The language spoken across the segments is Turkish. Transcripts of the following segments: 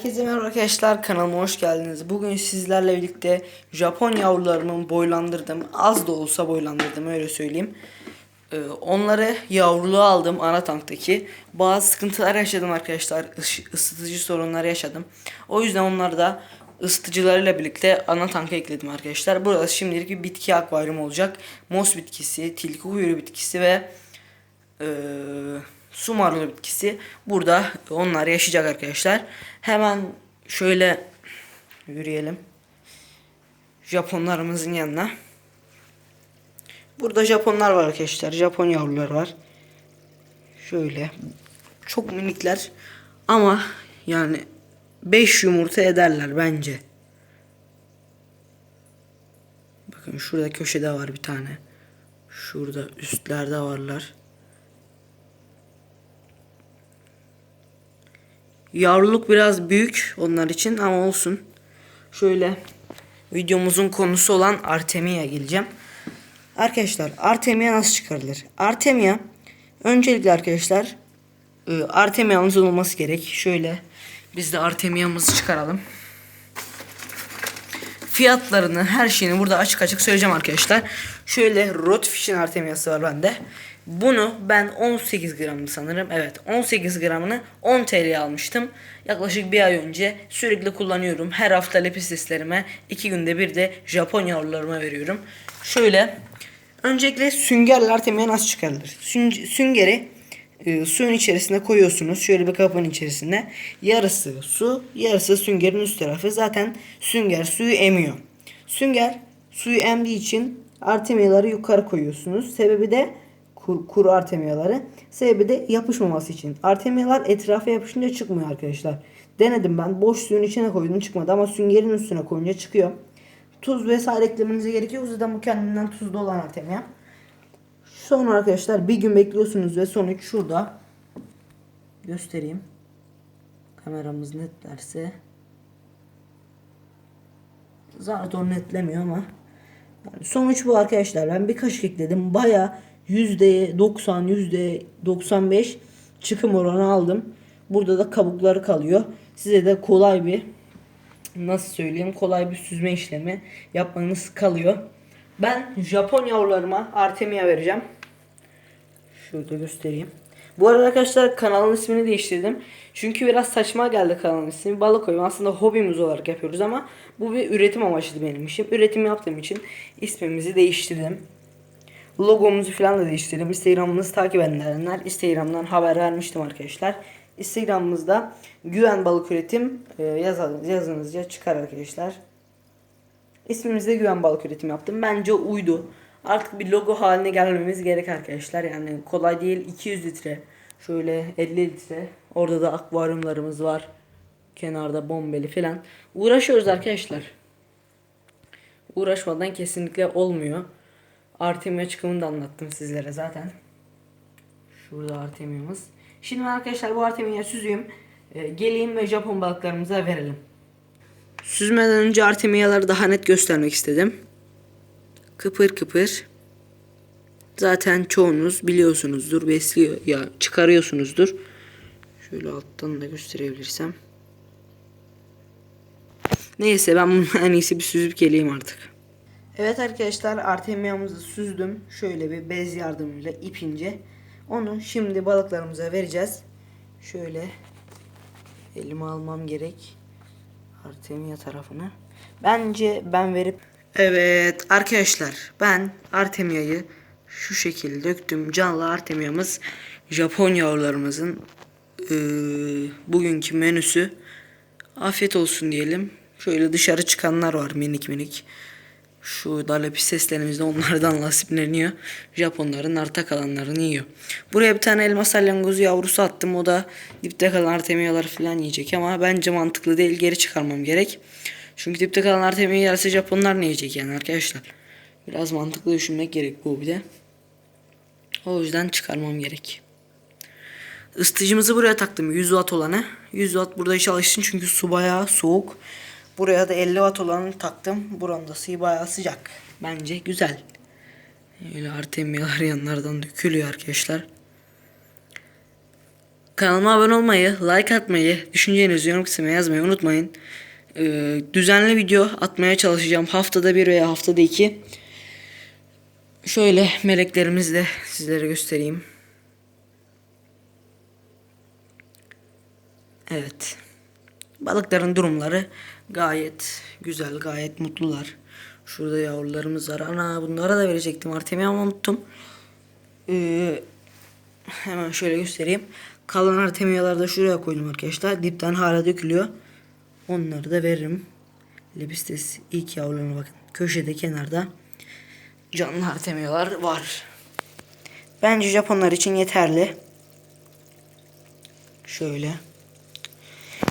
Herkese merhaba arkadaşlar kanalıma hoş geldiniz. Bugün sizlerle birlikte Japon yavrularımı boylandırdım. Az da olsa boylandırdım öyle söyleyeyim. Ee, onları yavruluğa aldım ana tanktaki. Bazı sıkıntılar yaşadım arkadaşlar. Iş- ısıtıcı sorunları yaşadım. O yüzden onları da ısıtıcılarıyla birlikte ana tanka ekledim arkadaşlar. Burası şimdilik bir bitki akvaryum olacak. Mos bitkisi, tilki kuyruğu bitkisi ve eee su marulu bitkisi burada onlar yaşayacak arkadaşlar. Hemen şöyle yürüyelim. Japonlarımızın yanına. Burada Japonlar var arkadaşlar. Japon yavrular var. Şöyle çok minikler ama yani 5 yumurta ederler bence. Bakın şurada köşede var bir tane. Şurada üstlerde varlar. Yavruluk biraz büyük onlar için ama olsun. Şöyle videomuzun konusu olan Artemia geleceğim. Arkadaşlar Artemia nasıl çıkarılır? Artemia öncelikle arkadaşlar e, Artemia'mızın olması gerek. Şöyle biz de Artemia'mızı çıkaralım. Fiyatlarını her şeyini burada açık açık söyleyeceğim arkadaşlar. Şöyle Rotfish'in Artemia'sı var bende. Bunu ben 18 gramını sanırım. Evet 18 gramını 10 TL'ye almıştım. Yaklaşık bir ay önce sürekli kullanıyorum. Her hafta lepiseslerime 2 günde bir de Japon yavrularıma veriyorum. Şöyle öncelikle süngerle Artemia nasıl çıkarılır? Sün- süngeri e, suyun içerisine koyuyorsunuz. Şöyle bir kapın içerisinde. Yarısı su, yarısı süngerin üst tarafı. Zaten sünger suyu emiyor. Sünger suyu emdiği için artemiyaları yukarı koyuyorsunuz. Sebebi de kur, kuru artemiyaları. Sebebi de yapışmaması için. Artemiyalar etrafa yapışınca çıkmıyor arkadaşlar. Denedim ben. Boş suyun içine koydum çıkmadı ama süngerin üstüne koyunca çıkıyor. Tuz vesaire eklemenize gerek yok. Zaten bu kendinden tuzlu olan artemiya. Sonra arkadaşlar bir gün bekliyorsunuz ve sonuç şurada. Göstereyim. Kameramız netlerse. Zaten netlemiyor ama. Yani sonuç bu arkadaşlar. Ben bir kaşık ekledim. Baya %90 %95 çıkım oranı aldım. Burada da kabukları kalıyor. Size de kolay bir nasıl söyleyeyim kolay bir süzme işlemi yapmanız kalıyor. Ben Japon yavrularıma Artemia vereceğim. Şurada göstereyim. Bu arada arkadaşlar kanalın ismini değiştirdim. Çünkü biraz saçma geldi kanalın ismi. Balık oyun aslında hobimiz olarak yapıyoruz ama bu bir üretim amaçlı benim işim. Üretim yaptığım için ismimizi değiştirdim. Logomuzu falan da değiştirdim. Instagram'ımızı takip edenler Instagram'dan haber vermiştim arkadaşlar. Instagram'ımızda güven balık üretim e, yazınız, yazınızca çıkar arkadaşlar. İsmimizde güven balık üretim yaptım. Bence uydu. Artık bir logo haline gelmemiz gerek arkadaşlar. Yani kolay değil. 200 litre. Şöyle 50 litre. Orada da akvaryumlarımız var. Kenarda bombeli falan. Uğraşıyoruz arkadaşlar. Uğraşmadan kesinlikle olmuyor. Artemia çıkımını da anlattım sizlere zaten. Şurada Artemia'mız. Şimdi arkadaşlar bu Artemia'ya süzeyim. Ee, geleyim ve Japon balıklarımıza verelim. Süzmeden önce Artemia'ları daha net göstermek istedim. Kıpır kıpır. Zaten çoğunuz biliyorsunuzdur, besliyor ya çıkarıyorsunuzdur. Şöyle alttan da gösterebilirsem. Neyse ben bunu en iyisi bir süzüp geleyim artık. Evet arkadaşlar Artemia'mızı süzdüm. Şöyle bir bez yardımıyla ipince. Onu şimdi balıklarımıza vereceğiz. Şöyle elime almam gerek. Artemia tarafını. Bence ben verip Evet arkadaşlar ben Artemia'yı şu şekilde döktüm. Canlı Artemia'mız Japon yavrularımızın eee, bugünkü menüsü. Afiyet olsun diyelim. Şöyle dışarı çıkanlar var minik minik. Şu dalepi seslerimizde onlardan nasipleniyor. Japonların arta kalanlarını yiyor. Buraya bir tane elma salyangozu yavrusu attım. O da dipte kalan artemiyaları falan yiyecek ama bence mantıklı değil. Geri çıkarmam gerek. Çünkü dipte kalan artemiya yerse Japonlar ne yiyecek yani arkadaşlar. Biraz mantıklı düşünmek gerek bu bir de. O yüzden çıkarmam gerek. Isıtıcımızı buraya taktım 100 watt olanı. 100 watt burada çalışsın çünkü su bayağı soğuk. Buraya da 50 watt olanı taktım. Buranın da suyu bayağı sıcak. Bence güzel. Öyle artemiyalar yanlardan dökülüyor arkadaşlar. Kanalıma abone olmayı, like atmayı, düşüncelerinizi yorum kısmına yazmayı unutmayın. Ee, düzenli video atmaya çalışacağım. Haftada bir veya haftada iki. Şöyle meleklerimizi de sizlere göstereyim. Evet. Balıkların durumları gayet güzel, gayet mutlular. Şurada yavrularımız var. Ana bunlara da verecektim Artem'i ama unuttum. Ee, hemen şöyle göstereyim. Kalan Artemiyaları da şuraya koydum arkadaşlar. Dipten hala dökülüyor. Onları da veririm. Lepistes ilk yavrularına bakın. Köşede kenarda canlı Artemiyalar var. Bence Japonlar için yeterli. Şöyle.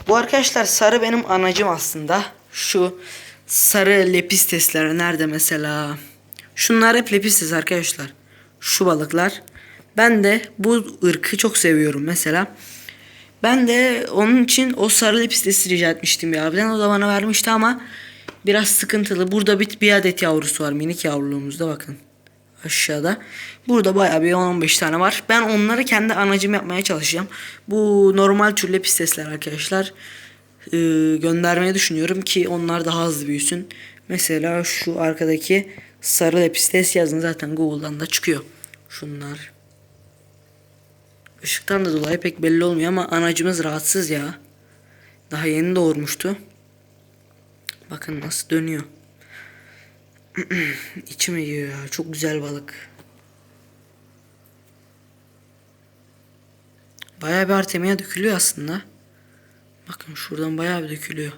Bu arkadaşlar sarı benim anacım aslında. Şu sarı lepistesler nerede mesela? Şunlar hep lepistes arkadaşlar. Şu balıklar. Ben de bu ırkı çok seviyorum mesela. Ben de onun için o sarı lepistesi rica etmiştim bir abiden. O da bana vermişti ama biraz sıkıntılı. Burada bir, bir adet yavrusu var. Minik yavruluğumuzda bakın. Aşağıda. Burada bayağı bir 10-15 tane var. Ben onları kendi anacım yapmaya çalışacağım. Bu normal tür lepistesler arkadaşlar. Ee, göndermeyi düşünüyorum ki onlar daha hızlı büyüsün. Mesela şu arkadaki sarı lepistes yazın zaten Google'dan da çıkıyor. Şunlar. Işıktan da dolayı pek belli olmuyor ama anacımız rahatsız ya. Daha yeni doğurmuştu. Bakın nasıl dönüyor. İçim yiyor ya. Çok güzel balık. Bayağı bir artemia dökülüyor aslında. Bakın şuradan bayağı bir dökülüyor.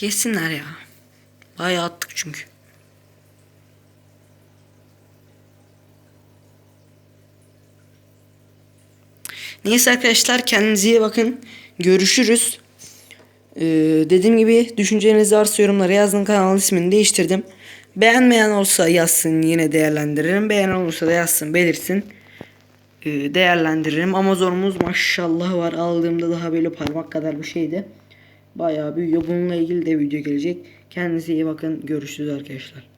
Yesinler ya. Bayağı attık çünkü. Neyse arkadaşlar kendinize iyi bakın. Görüşürüz. Ee, dediğim gibi düşüncelerinizi varsa yorumlara yazın. Kanalın ismini değiştirdim. Beğenmeyen olsa yazsın yine değerlendiririm. Beğenen olursa da yazsın belirsin. Ee, değerlendiririm. Amazon'umuz maşallah var. Aldığımda daha böyle parmak kadar bir şeydi. Bayağı büyüyor. Bununla ilgili de video gelecek. Kendinize iyi bakın. Görüşürüz arkadaşlar.